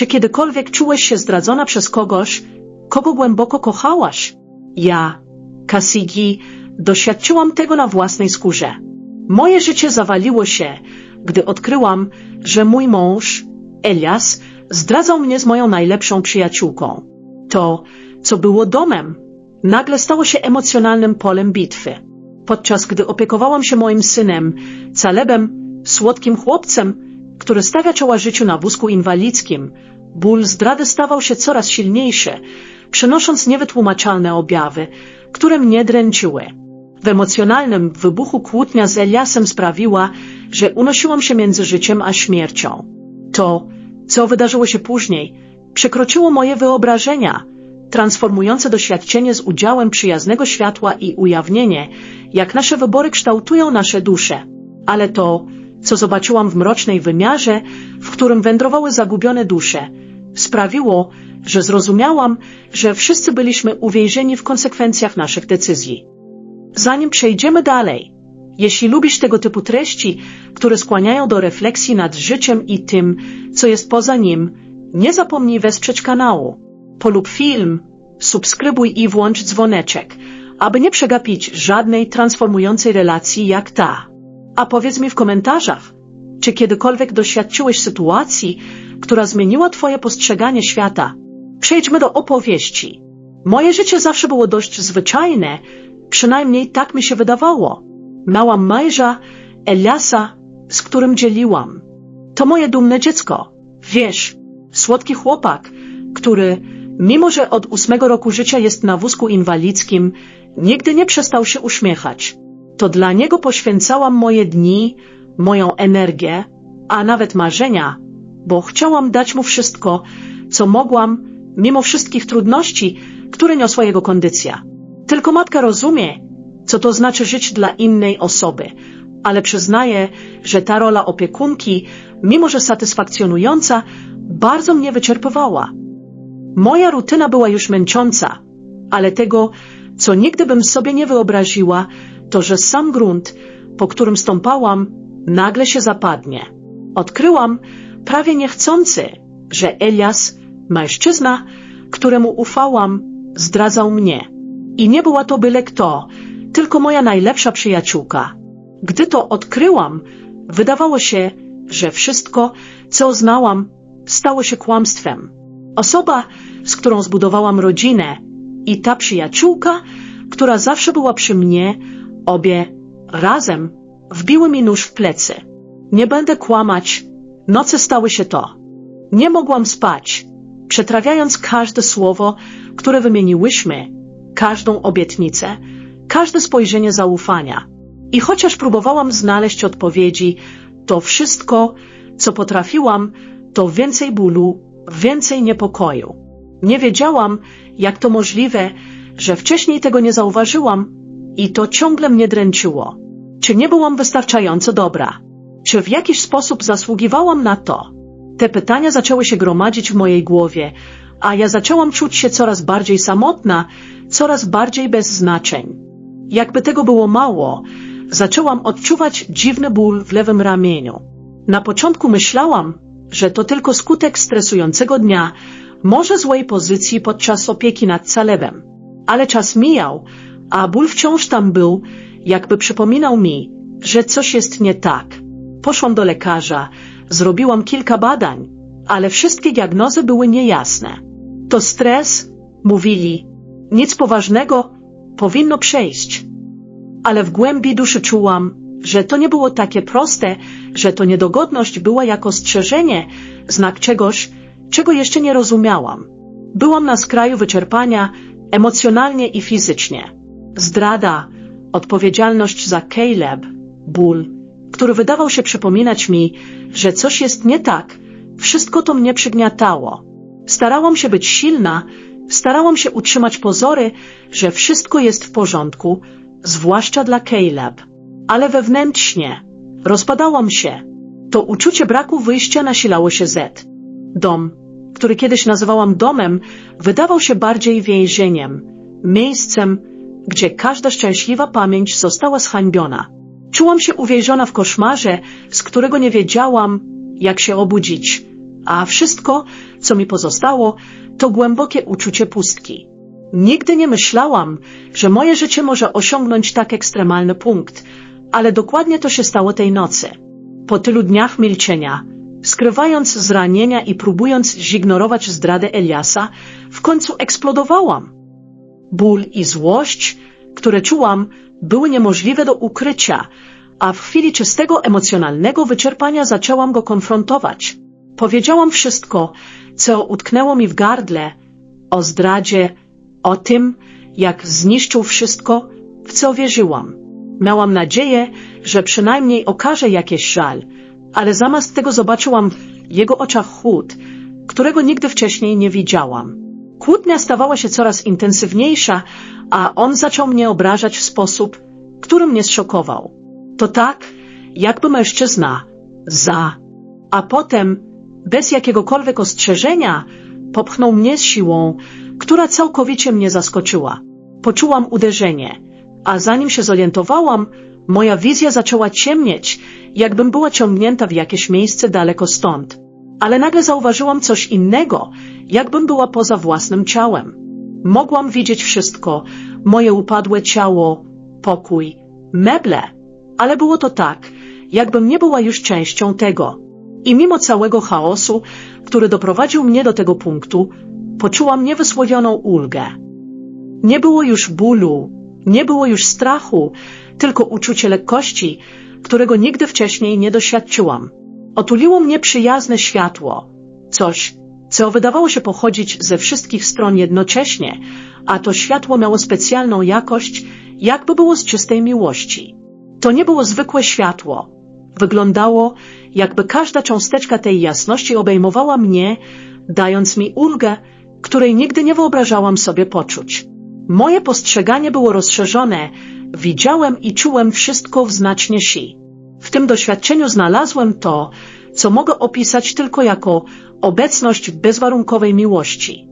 Czy kiedykolwiek czułeś się zdradzona przez kogoś, kogo głęboko kochałaś? Ja, Cassidy, doświadczyłam tego na własnej skórze. Moje życie zawaliło się, gdy odkryłam, że mój mąż, Elias, zdradzał mnie z moją najlepszą przyjaciółką. To, co było domem, nagle stało się emocjonalnym polem bitwy. Podczas gdy opiekowałam się moim synem, Calebem, słodkim chłopcem, który stawia czoła życiu na wózku inwalidzkim, ból zdrady stawał się coraz silniejszy, przynosząc niewytłumaczalne objawy, które mnie dręczyły. W emocjonalnym wybuchu kłótnia z Eliasem sprawiła, że unosiłam się między życiem a śmiercią. To, co wydarzyło się później, przekroczyło moje wyobrażenia, transformujące doświadczenie z udziałem przyjaznego światła i ujawnienie, jak nasze wybory kształtują nasze dusze. Ale to, co zobaczyłam w mrocznej wymiarze, w którym wędrowały zagubione dusze, sprawiło, że zrozumiałam, że wszyscy byliśmy uwięzieni w konsekwencjach naszych decyzji. Zanim przejdziemy dalej, jeśli lubisz tego typu treści, które skłaniają do refleksji nad życiem i tym, co jest poza nim, nie zapomnij wesprzeć kanału. Polub film, subskrybuj i włącz dzwoneczek, aby nie przegapić żadnej transformującej relacji jak ta. A powiedz mi w komentarzach, czy kiedykolwiek doświadczyłeś sytuacji, która zmieniła Twoje postrzeganie świata? Przejdźmy do opowieści. Moje życie zawsze było dość zwyczajne, przynajmniej tak mi się wydawało. Miałam męża, Eliasa, z którym dzieliłam. To moje dumne dziecko. Wiesz, słodki chłopak, który, mimo że od ósmego roku życia jest na wózku inwalidzkim, nigdy nie przestał się uśmiechać. To dla niego poświęcałam moje dni, moją energię, a nawet marzenia, bo chciałam dać mu wszystko, co mogłam, mimo wszystkich trudności, które niosła jego kondycja. Tylko matka rozumie, co to znaczy żyć dla innej osoby, ale przyznaję, że ta rola opiekunki, mimo że satysfakcjonująca, bardzo mnie wyczerpywała. Moja rutyna była już męcząca, ale tego, co nigdy bym sobie nie wyobraziła, to że sam grunt, po którym stąpałam, nagle się zapadnie. Odkryłam, prawie niechcący, że Elias, mężczyzna, któremu ufałam, zdradzał mnie. I nie była to byle kto, tylko moja najlepsza przyjaciółka. Gdy to odkryłam, wydawało się, że wszystko, co znałam, stało się kłamstwem. Osoba, z którą zbudowałam rodzinę i ta przyjaciółka, która zawsze była przy mnie, obie razem wbiły mi nóż w plecy. Nie będę kłamać, noce stały się to. Nie mogłam spać, przetrawiając każde słowo, które wymieniłyśmy, każdą obietnicę, każde spojrzenie zaufania. I chociaż próbowałam znaleźć odpowiedzi, to wszystko, co potrafiłam, to więcej bólu, więcej niepokoju. Nie wiedziałam, jak to możliwe, że wcześniej tego nie zauważyłam i to ciągle mnie dręczyło. Czy nie byłam wystarczająco dobra? Czy w jakiś sposób zasługiwałam na to? Te pytania zaczęły się gromadzić w mojej głowie, a ja zaczęłam czuć się coraz bardziej samotna, coraz bardziej bez znaczeń. Jakby tego było mało, zaczęłam odczuwać dziwny ból w lewym ramieniu. Na początku myślałam, że to tylko skutek stresującego dnia, może złej pozycji podczas opieki nad Calebem. Ale czas mijał, a ból wciąż tam był, jakby przypominał mi, że coś jest nie tak. Poszłam do lekarza, zrobiłam kilka badań, ale wszystkie diagnozy były niejasne. To stres, mówili, nic poważnego, powinno przejść. Ale w głębi duszy czułam, że to nie było takie proste, że to niedogodność była jako ostrzeżenie, znak czegoś, czego jeszcze nie rozumiałam. Byłam na skraju wyczerpania emocjonalnie i fizycznie. Zdrada, odpowiedzialność za Caleb, ból, który wydawał się przypominać mi, że coś jest nie tak, wszystko to mnie przygniatało. Starałam się być silna, starałam się utrzymać pozory, że wszystko jest w porządku, zwłaszcza dla Caleb. Ale wewnętrznie rozpadałam się. To uczucie braku wyjścia nasilało się Z. Dom, który kiedyś nazywałam domem, wydawał się bardziej więzieniem, miejscem, gdzie każda szczęśliwa pamięć została zhańbiona. Czułam się uwięziona w koszmarze, z którego nie wiedziałam, jak się obudzić, a wszystko, co mi pozostało, to głębokie uczucie pustki. Nigdy nie myślałam, że moje życie może osiągnąć tak ekstremalny punkt, ale dokładnie to się stało tej nocy. Po tylu dniach milczenia, skrywając zranienia i próbując zignorować zdradę Eliasa, w końcu eksplodowałam. Ból i złość, które czułam, były niemożliwe do ukrycia, a w chwili czystego emocjonalnego wyczerpania zaczęłam go konfrontować. Powiedziałam wszystko, co utknęło mi w gardle, o zdradzie, o tym, jak zniszczył wszystko, w co wierzyłam. Miałam nadzieję, że przynajmniej okaże jakieś żal, ale zamiast tego zobaczyłam w jego oczach chłód, którego nigdy wcześniej nie widziałam. Kłótnia stawała się coraz intensywniejsza, a on zaczął mnie obrażać w sposób, który mnie zszokował. To tak, jakby mężczyzna za, a potem, bez jakiegokolwiek ostrzeżenia, popchnął mnie z siłą, która całkowicie mnie zaskoczyła. Poczułam uderzenie, a zanim się zorientowałam, moja wizja zaczęła ciemnieć, jakbym była ciągnięta w jakieś miejsce daleko stąd. Ale nagle zauważyłam coś innego, jakbym była poza własnym ciałem. Mogłam widzieć wszystko, moje upadłe ciało, pokój, meble, ale było to tak, jakbym nie była już częścią tego. I mimo całego chaosu, który doprowadził mnie do tego punktu, poczułam niewysłowioną ulgę. Nie było już bólu, nie było już strachu, tylko uczucie lekkości, którego nigdy wcześniej nie doświadczyłam. Otuliło mnie przyjazne światło, coś, co wydawało się pochodzić ze wszystkich stron jednocześnie, a to światło miało specjalną jakość, jakby było z czystej miłości. To nie było zwykłe światło. Wyglądało, jakby każda cząsteczka tej jasności obejmowała mnie, dając mi ulgę, której nigdy nie wyobrażałam sobie poczuć. Moje postrzeganie było rozszerzone, widziałem i czułem wszystko w znacznie si. W tym doświadczeniu znalazłem to, co mogę opisać tylko jako obecność bezwarunkowej miłości.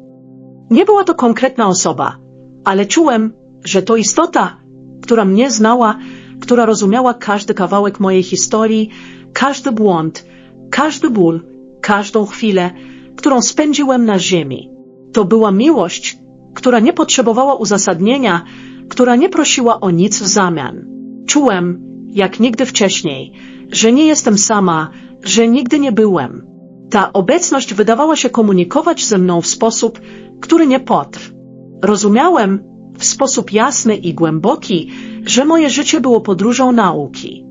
Nie była to konkretna osoba, ale czułem, że to istota, która mnie znała, która rozumiała każdy kawałek mojej historii, każdy błąd, każdy ból, każdą chwilę, którą spędziłem na ziemi. To była miłość, która nie potrzebowała uzasadnienia, która nie prosiła o nic w zamian. Czułem, jak nigdy wcześniej, że nie jestem sama, że nigdy nie byłem. Ta obecność wydawała się komunikować ze mną w sposób, który nie potrł. Rozumiałem w sposób jasny i głęboki, że moje życie było podróżą nauki.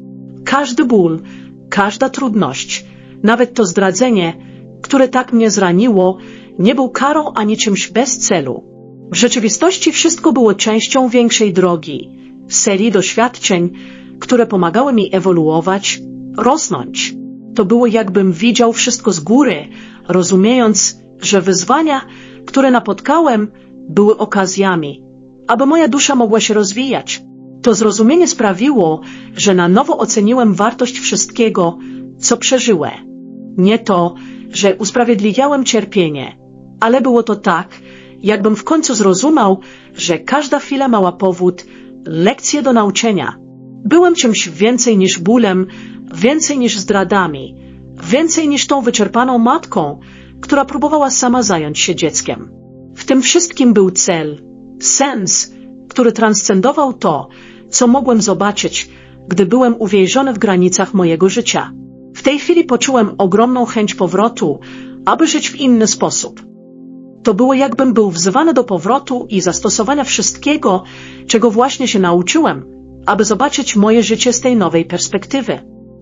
Każdy ból, każda trudność, nawet to zdradzenie, które tak mnie zraniło, nie był karą ani czymś bez celu. W rzeczywistości wszystko było częścią większej drogi, serii doświadczeń, które pomagały mi ewoluować, rosnąć. To było jakbym widział wszystko z góry, rozumiejąc, że wyzwania, które napotkałem, były okazjami, aby moja dusza mogła się rozwijać. To zrozumienie sprawiło, że na nowo oceniłem wartość wszystkiego, co przeżyłem. Nie to, że usprawiedliwiałem cierpienie, ale było to tak, jakbym w końcu zrozumiał, że każda chwila mała powód, lekcję do nauczenia. Byłem czymś więcej niż bólem, więcej niż zdradami, więcej niż tą wyczerpaną matką, która próbowała sama zająć się dzieckiem. W tym wszystkim był cel, sens, który transcendował to, co mogłem zobaczyć, gdy byłem uwięziony w granicach mojego życia. W tej chwili poczułem ogromną chęć powrotu, aby żyć w inny sposób. To było jakbym był wzywany do powrotu i zastosowania wszystkiego, czego właśnie się nauczyłem, aby zobaczyć moje życie z tej nowej perspektywy.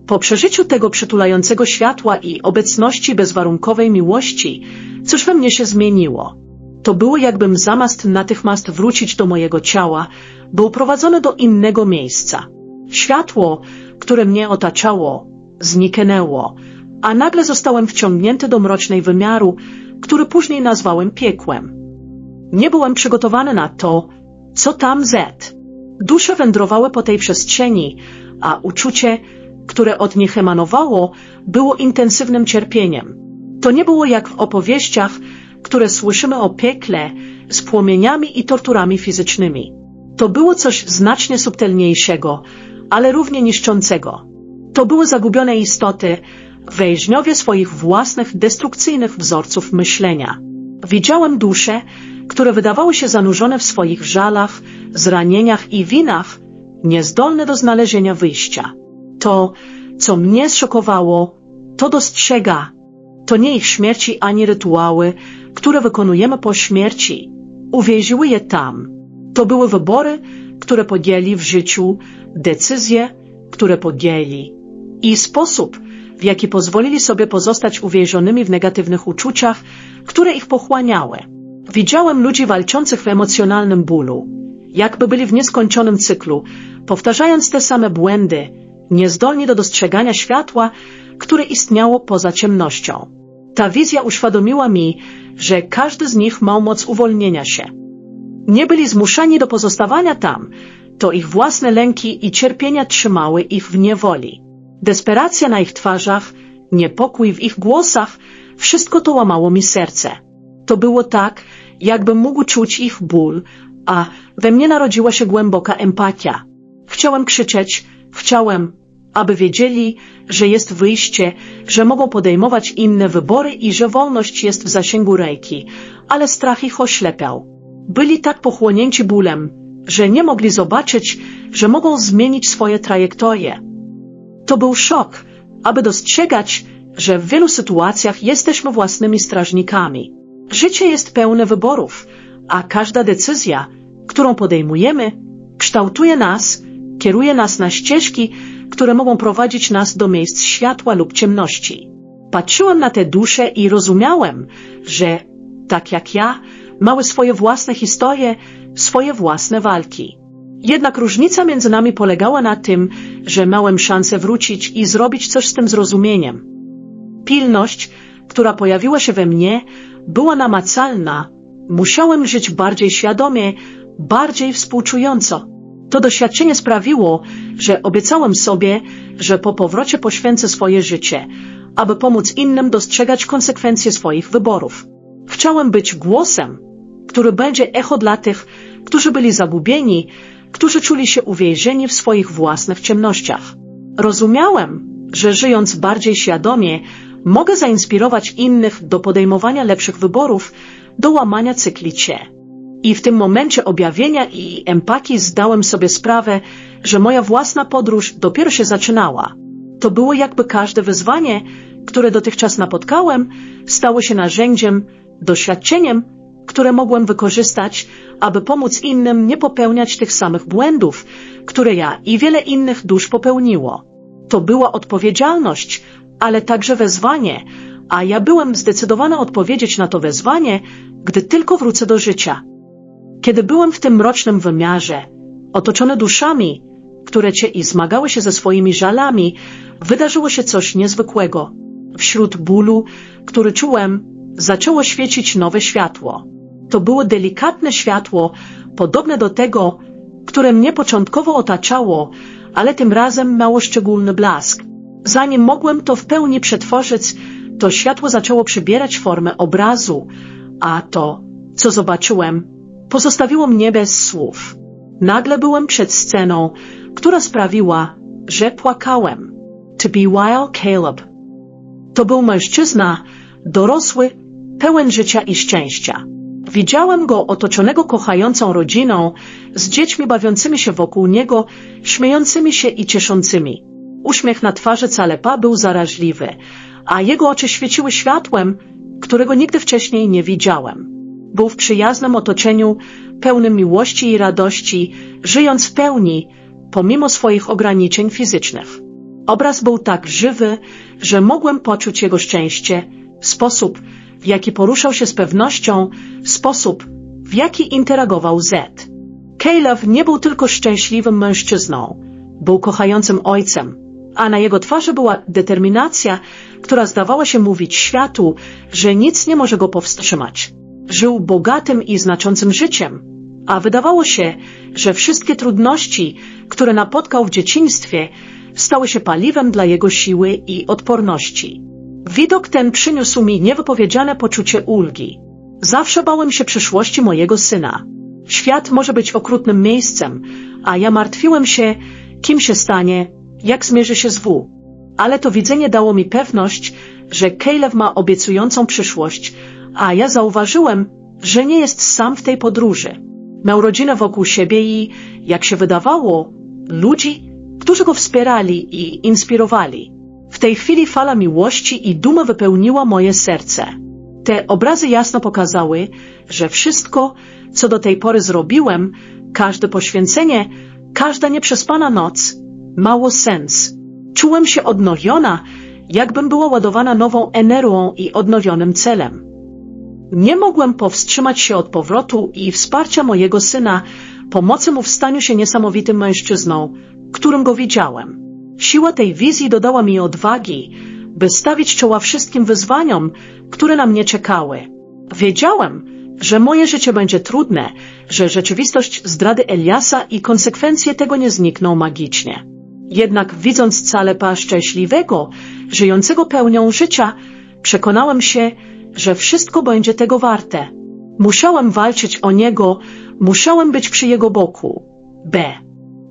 Po przeżyciu tego przytulającego światła i obecności bezwarunkowej miłości, cóż we mnie się zmieniło. To było jakbym zamiast natychmiast wrócić do mojego ciała, był prowadzony do innego miejsca. Światło, które mnie otaczało, zniknęło, a nagle zostałem wciągnięty do mrocznej wymiaru, który później nazwałem piekłem. Nie byłem przygotowany na to, co tam Z. Dusze wędrowały po tej przestrzeni, a uczucie, które od nich emanowało, było intensywnym cierpieniem. To nie było jak w opowieściach, które słyszymy o piekle z płomieniami i torturami fizycznymi. To było coś znacznie subtelniejszego, ale równie niszczącego. To były zagubione istoty, więźniowie swoich własnych destrukcyjnych wzorców myślenia. Widziałem dusze, które wydawały się zanurzone w swoich żalach, zranieniach i winach, niezdolne do znalezienia wyjścia. To, co mnie zszokowało, to dostrzega. To nie ich śmierci ani rytuały, które wykonujemy po śmierci. Uwięziły je tam. To były wybory, które podjęli w życiu, decyzje, które podjęli i sposób, w jaki pozwolili sobie pozostać uwięzionymi w negatywnych uczuciach, które ich pochłaniały. Widziałem ludzi walczących w emocjonalnym bólu, jakby byli w nieskończonym cyklu, powtarzając te same błędy, niezdolni do dostrzegania światła, które istniało poza ciemnością. Ta wizja uświadomiła mi, że każdy z nich miał moc uwolnienia się. Nie byli zmuszani do pozostawania tam, to ich własne lęki i cierpienia trzymały ich w niewoli. Desperacja na ich twarzach, niepokój w ich głosach, wszystko to łamało mi serce. To było tak, jakbym mógł czuć ich ból, a we mnie narodziła się głęboka empatia. Chciałem krzyczeć, chciałem, aby wiedzieli, że jest wyjście, że mogą podejmować inne wybory i że wolność jest w zasięgu ręki, ale strach ich oślepiał. Byli tak pochłonięci bólem, że nie mogli zobaczyć, że mogą zmienić swoje trajektorie. To był szok, aby dostrzegać, że w wielu sytuacjach jesteśmy własnymi strażnikami. Życie jest pełne wyborów, a każda decyzja, którą podejmujemy, kształtuje nas, kieruje nas na ścieżki, które mogą prowadzić nas do miejsc światła lub ciemności. Patrzyłem na te dusze i rozumiałem, że, tak jak ja, mały swoje własne historie, swoje własne walki. Jednak różnica między nami polegała na tym, że miałem szansę wrócić i zrobić coś z tym zrozumieniem. Pilność, która pojawiła się we mnie, była namacalna. Musiałem żyć bardziej świadomie, bardziej współczująco. To doświadczenie sprawiło, że obiecałem sobie, że po powrocie poświęcę swoje życie, aby pomóc innym dostrzegać konsekwencje swoich wyborów. Chciałem być głosem, który będzie echo dla tych, którzy byli zagubieni, którzy czuli się uwięzieni w swoich własnych ciemnościach. Rozumiałem, że żyjąc bardziej świadomie, mogę zainspirować innych do podejmowania lepszych wyborów, do łamania cykli cie. I w tym momencie objawienia i empatii zdałem sobie sprawę, że moja własna podróż dopiero się zaczynała. To było jakby każde wyzwanie, które dotychczas napotkałem, stało się narzędziem, doświadczeniem, które mogłem wykorzystać, aby pomóc innym nie popełniać tych samych błędów, które ja i wiele innych dusz popełniło. To była odpowiedzialność, ale także wezwanie, a ja byłem zdecydowana odpowiedzieć na to wezwanie, gdy tylko wrócę do życia. Kiedy byłem w tym mrocznym wymiarze, otoczony duszami, które cię i zmagały się ze swoimi żalami, wydarzyło się coś niezwykłego. Wśród bólu, który czułem, zaczęło świecić nowe światło. To było delikatne światło, podobne do tego, które mnie początkowo otaczało, ale tym razem miało szczególny blask. Zanim mogłem to w pełni przetworzyć, to światło zaczęło przybierać formę obrazu, a to, co zobaczyłem, pozostawiło mnie bez słów. Nagle byłem przed sceną, która sprawiła, że płakałem. To be Wild Caleb. To był mężczyzna, dorosły, pełen życia i szczęścia. Widziałem go otoczonego kochającą rodziną, z dziećmi bawiącymi się wokół niego, śmiejącymi się i cieszącymi. Uśmiech na twarzy Calepa był zaraźliwy, a jego oczy świeciły światłem, którego nigdy wcześniej nie widziałem. Był w przyjaznym otoczeniu, pełnym miłości i radości, żyjąc w pełni, pomimo swoich ograniczeń fizycznych. Obraz był tak żywy, że mogłem poczuć jego szczęście, sposób, w jaki poruszał się z pewnością, sposób, w jaki interagował Z. Caleb nie był tylko szczęśliwym mężczyzną, był kochającym ojcem, a na jego twarzy była determinacja, która zdawała się mówić światu, że nic nie może go powstrzymać. Żył bogatym i znaczącym życiem, a wydawało się, że wszystkie trudności, które napotkał w dzieciństwie, stały się paliwem dla jego siły i odporności. Widok ten przyniósł mi niewypowiedziane poczucie ulgi. Zawsze bałem się przyszłości mojego syna. Świat może być okrutnym miejscem, a ja martwiłem się, kim się stanie, jak zmierzy się z W. Ale to widzenie dało mi pewność, że Caleb ma obiecującą przyszłość, a ja zauważyłem, że nie jest sam w tej podróży. Miał rodzinę wokół siebie i, jak się wydawało, ludzi, którzy go wspierali i inspirowali. W tej chwili fala miłości i dumy wypełniła moje serce. Te obrazy jasno pokazały, że wszystko, co do tej pory zrobiłem, każde poświęcenie, każda nieprzespana noc, mało sens. Czułem się odnowiona, jakbym była ładowana nową energią i odnowionym celem. Nie mogłem powstrzymać się od powrotu i wsparcia mojego syna, pomocy mu w staniu się niesamowitym mężczyzną, którym go widziałem. Siła tej wizji dodała mi odwagi, by stawić czoła wszystkim wyzwaniom, które na mnie czekały. Wiedziałem, że moje życie będzie trudne, że rzeczywistość zdrady Eliasa i konsekwencje tego nie znikną magicznie. Jednak widząc Calepa szczęśliwego, żyjącego pełnią życia, przekonałem się, że wszystko będzie tego warte. Musiałem walczyć o niego, musiałem być przy jego boku. B.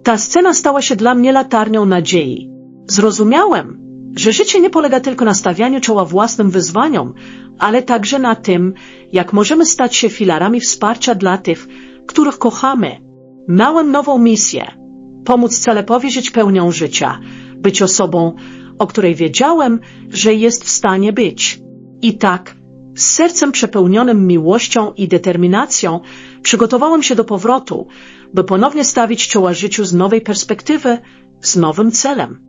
Ta scena stała się dla mnie latarnią nadziei. Zrozumiałem, że życie nie polega tylko na stawianiu czoła własnym wyzwaniom, ale także na tym, jak możemy stać się filarami wsparcia dla tych, których kochamy. Miałem nową misję pomóc Celepowi żyć pełnią życia, być osobą, o której wiedziałem, że jest w stanie być. I tak, z sercem przepełnionym miłością i determinacją, przygotowałem się do powrotu, by ponownie stawić czoła życiu z nowej perspektywy, z nowym celem.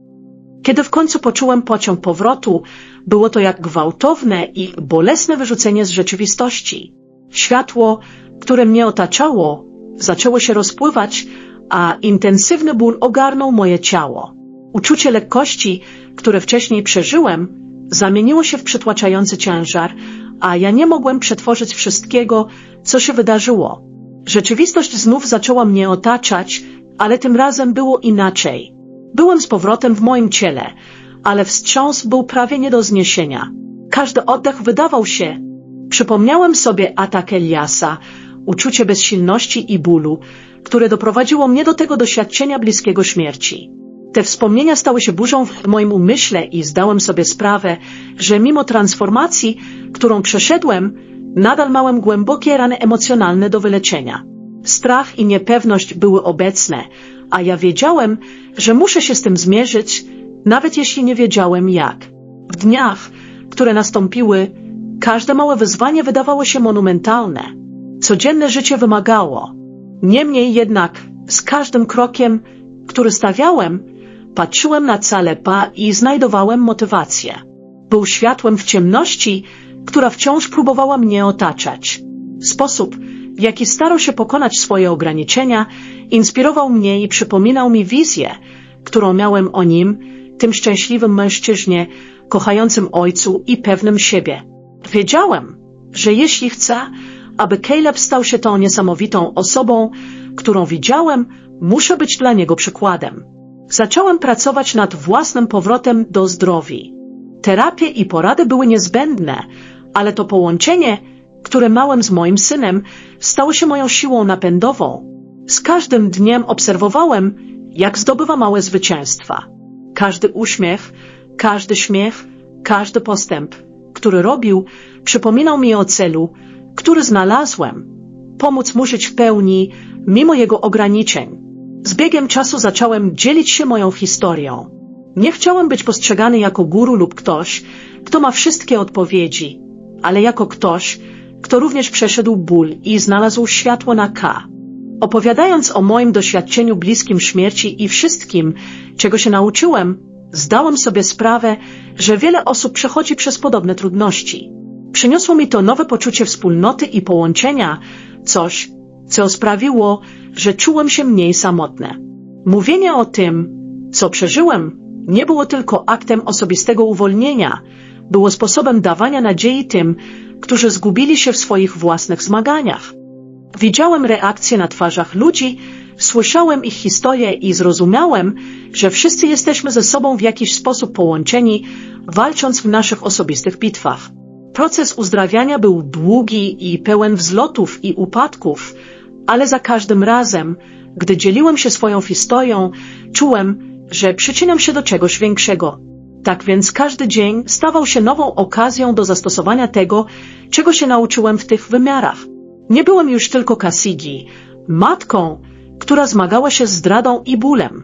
Kiedy w końcu poczułem pociąg powrotu, było to jak gwałtowne i bolesne wyrzucenie z rzeczywistości. Światło, które mnie otaczało, zaczęło się rozpływać, a intensywny ból ogarnął moje ciało. Uczucie lekkości, które wcześniej przeżyłem, zamieniło się w przytłaczający ciężar, a ja nie mogłem przetworzyć wszystkiego, co się wydarzyło. Rzeczywistość znów zaczęła mnie otaczać, ale tym razem było inaczej. Byłem z powrotem w moim ciele, ale wstrząs był prawie nie do zniesienia. Każdy oddech wydawał się. Przypomniałem sobie atak Eliasa, uczucie bezsilności i bólu, które doprowadziło mnie do tego doświadczenia bliskiego śmierci. Te wspomnienia stały się burzą w moim umyśle i zdałem sobie sprawę, że mimo transformacji, którą przeszedłem, nadal miałem głębokie rany emocjonalne do wyleczenia. Strach i niepewność były obecne, a ja wiedziałem, że muszę się z tym zmierzyć, nawet jeśli nie wiedziałem jak. W dniach, które nastąpiły, każde małe wyzwanie wydawało się monumentalne. Codzienne życie wymagało. Niemniej jednak, z każdym krokiem, który stawiałem, patrzyłem na Calepa i znajdowałem motywację. Był światłem w ciemności, która wciąż próbowała mnie otaczać. Sposób, w jaki starał się pokonać swoje ograniczenia, inspirował mnie i przypominał mi wizję, którą miałem o nim, tym szczęśliwym mężczyźnie, kochającym ojcu i pewnym siebie. Wiedziałem, że jeśli chcę, aby Caleb stał się tą niesamowitą osobą, którą widziałem, muszę być dla niego przykładem. Zacząłem pracować nad własnym powrotem do zdrowi. Terapie i porady były niezbędne, ale to połączenie, które małem z moim synem, stało się moją siłą napędową. Z każdym dniem obserwowałem, jak zdobywa małe zwycięstwa. Każdy uśmiech, każdy śmiech, każdy postęp, który robił, przypominał mi o celu, który znalazłem, pomóc żyć w pełni, mimo jego ograniczeń. Z biegiem czasu zacząłem dzielić się moją historią. Nie chciałem być postrzegany jako guru lub ktoś, kto ma wszystkie odpowiedzi, ale jako ktoś, kto również przeszedł ból i znalazł światło na K. Opowiadając o moim doświadczeniu bliskim śmierci i wszystkim, czego się nauczyłem, zdałem sobie sprawę, że wiele osób przechodzi przez podobne trudności. Przyniosło mi to nowe poczucie wspólnoty i połączenia, coś, co sprawiło, że czułem się mniej samotny. Mówienie o tym, co przeżyłem, nie było tylko aktem osobistego uwolnienia, było sposobem dawania nadziei tym, którzy zgubili się w swoich własnych zmaganiach. Widziałem reakcje na twarzach ludzi, słyszałem ich historie i zrozumiałem, że wszyscy jesteśmy ze sobą w jakiś sposób połączeni, walcząc w naszych osobistych bitwach. Proces uzdrawiania był długi i pełen wzlotów i upadków, ale za każdym razem, gdy dzieliłem się swoją historią, czułem, że przyczyniam się do czegoś większego. Tak więc każdy dzień stawał się nową okazją do zastosowania tego, czego się nauczyłem w tych wymiarach. Nie byłem już tylko Kasigi, matką, która zmagała się z zdradą i bólem.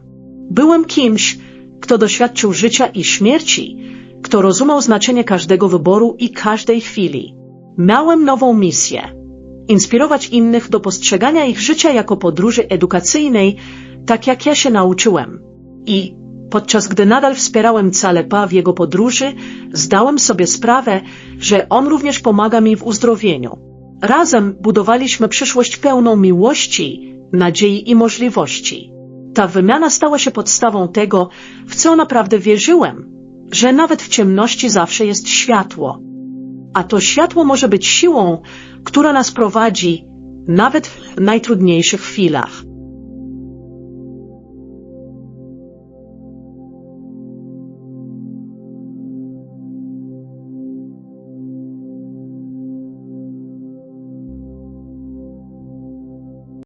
Byłem kimś, kto doświadczył życia i śmierci, kto rozumiał znaczenie każdego wyboru i każdej chwili. Miałem nową misję inspirować innych do postrzegania ich życia jako podróży edukacyjnej, tak jak ja się nauczyłem. I podczas gdy nadal wspierałem Calepa w jego podróży, zdałem sobie sprawę, że on również pomaga mi w uzdrowieniu. Razem budowaliśmy przyszłość pełną miłości, nadziei i możliwości. Ta wymiana stała się podstawą tego, w co naprawdę wierzyłem, że nawet w ciemności zawsze jest światło. A to światło może być siłą, która nas prowadzi nawet w najtrudniejszych chwilach.